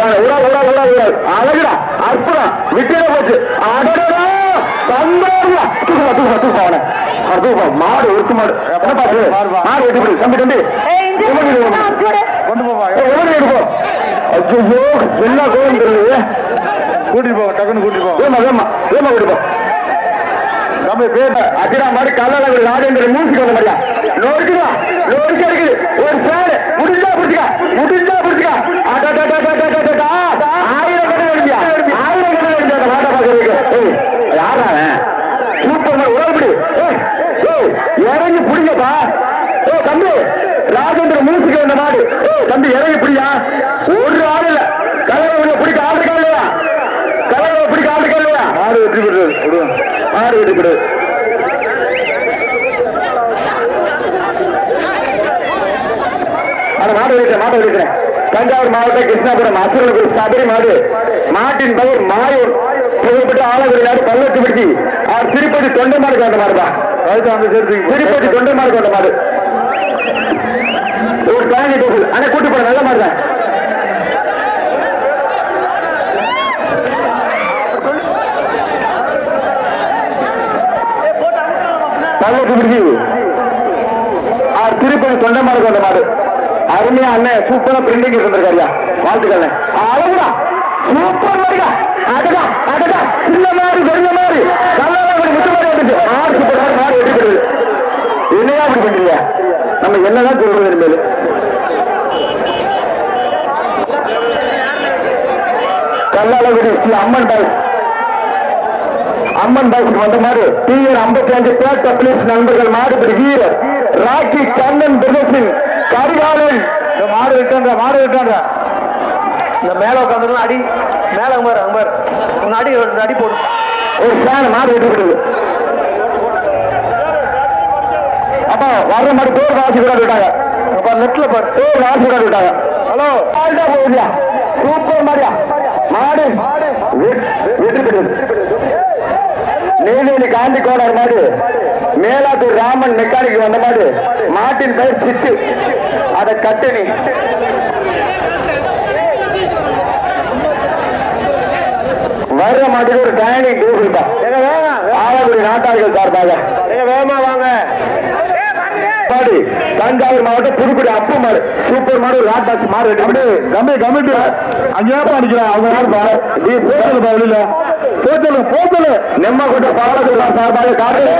அழகுடா அற்புதம். விட்டே போச்சு. அடடா சந்தோஷம் தூக்குவா தூக்குவா தூக்குவா அவனை. தூக்குவா மாடு ஒருத்து மாடு. பாத்து மாடு தம்பி தம்பி. உனக்கு? கொண்டு போவா எவன் எடுப்போம் ஐயோ கோயம் தெரியுது கூட்டிட்டு போவா டக்குன்னு கூட்டிட்டு போவா. ஏமா ஏமா ஏமா நம்ம பேட்ட அஜிரா மாதிரி கல்லால ஒரு ராஜேந்திர மூசிக்கு வந்த மாதிரியா? நோருக்குதா நோருக்கு இருக்குது. வந்த மாடு தம்பி இறங்கி பிடியா ஒரு ஆள் இல்ல. கலையை பிடிக்க ஆள் இருக்கா இல்லையா? கலையை பிடிக்க ஆள் இருக்கா இல்லையா? மாடு வெற்றி விடுவோம் மாடு வெட்டி கொடு. அந்த மாடு வைக்கிறேன் மாடு வைக்கிறேன் தஞ்சாவூர் மாவட்டம் கிருஷ்ணாபுரம் அசுரகுரு சபரி மாடு. மாட்டின் பெயர் மாயூர். புகழ்பெற்ற ஆலங்குடி நாடு பள்ளத்துப்பட்டி அவர் திருப்பதி தொண்டை மாடு கொண்ட அந்த சேர்த்துக்கு திருப்பதி தொண்டை மாடு கொண்ட மாடு. கோயில் கோகுல் ஆனா கூட்டு போல நல்ல மாதிரி தான். பல்லக்கு பிடிச்சி திருப்பதி தொண்டமாடு கொண்ட மாடு. அருமையா அண்ணன் சூப்பரா பிரிண்டிங் இருந்திருக்காருயா வாழ்த்துக்கள் அழகுடா. சூப்பர் வருகா அதுதான் அதுதான் சின்ன மாதிரி பெரிய மாறு நல்லா முத்து மாறி வந்துச்சு. மாறு சூப்பர் மாறு எடுக்கிறது என்னையா அப்படி பண்றீங்க? நம்ம என்னதான் சொல்றது இருந்தாலும் கல்லாலகுடி ஸ்ரீ அம்மன் பாய்ஸ். அம்மன் பாய்ஸ்க்கு வந்த மாதிரி டிஎன் ஐம்பத்தி அஞ்சு பேர் பிலிப்ஸ் நண்பர்கள் மாடுபடி வீரர் ராக்கி கண்ணன் பிரதர்ஷன் கரிகாலன். இந்த மாடு விட்டான்ற மாடு விட்டான்ற இந்த மேல உட்காந்துருந்தா அடி. மேல அம்பர் அம்பர் உங்க அடி ஒரு அடி போடும் ஒரு ஃபேன் மாடு வெட்டிவிடுது அப்பா வர்ற மாதிரி பேர் வாசி கூட விட்டாங்க. அப்ப நெட்ல பாரு பேர் வாசி கூட விட்டாங்க. ஹலோ. ஆல்டா போகுதியா சூப்பர் மாதிரியா மாடு வெ- வெற்றி பெற்றது காந்தி கோடார் மாடு மேலாத்தூர் ராமன் மெக்கானிக் வந்த மாடு மாட்டின் பெயர் சிட்டு அதை கட்டணி வர்ற மாட்டுக்கு ஒரு டைனிங் டேபிள் தான். ஆலங்குடி நாட்டார்கள் சார்பாக. வேகமா வாங்க. மாடு. தஞ்சாவூர் மாவட்டம் புதுக்குடி அப்பு மாடு. சூப்பர் மாடு ஹாட் பாக்ஸ் மாடு அப்படி கம்மி கமிட்டி அங்கேயாப்பா அடிக்கிறேன் அவங்க யாருப்பா நீ போச்சலுப்பா வெளியில. போச்சலு போச்சலு நெம்ம கொண்ட பாலத்தில் சார்பாக காட்டு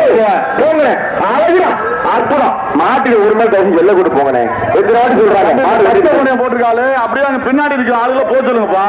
போங்க அழகுடா. அற்புதம். மாட்டுக்கு ஒரு மேல் பேசி சொல்ல கூட்டு போங்கண்ணே எத்தனை வாட்டி சொல்றாங்க. போட்டிருக்காளு. அப்படியே அங்க பின்னாடி இருக்கிற ஆளுகளை போக சொல்லுங்கப்பா.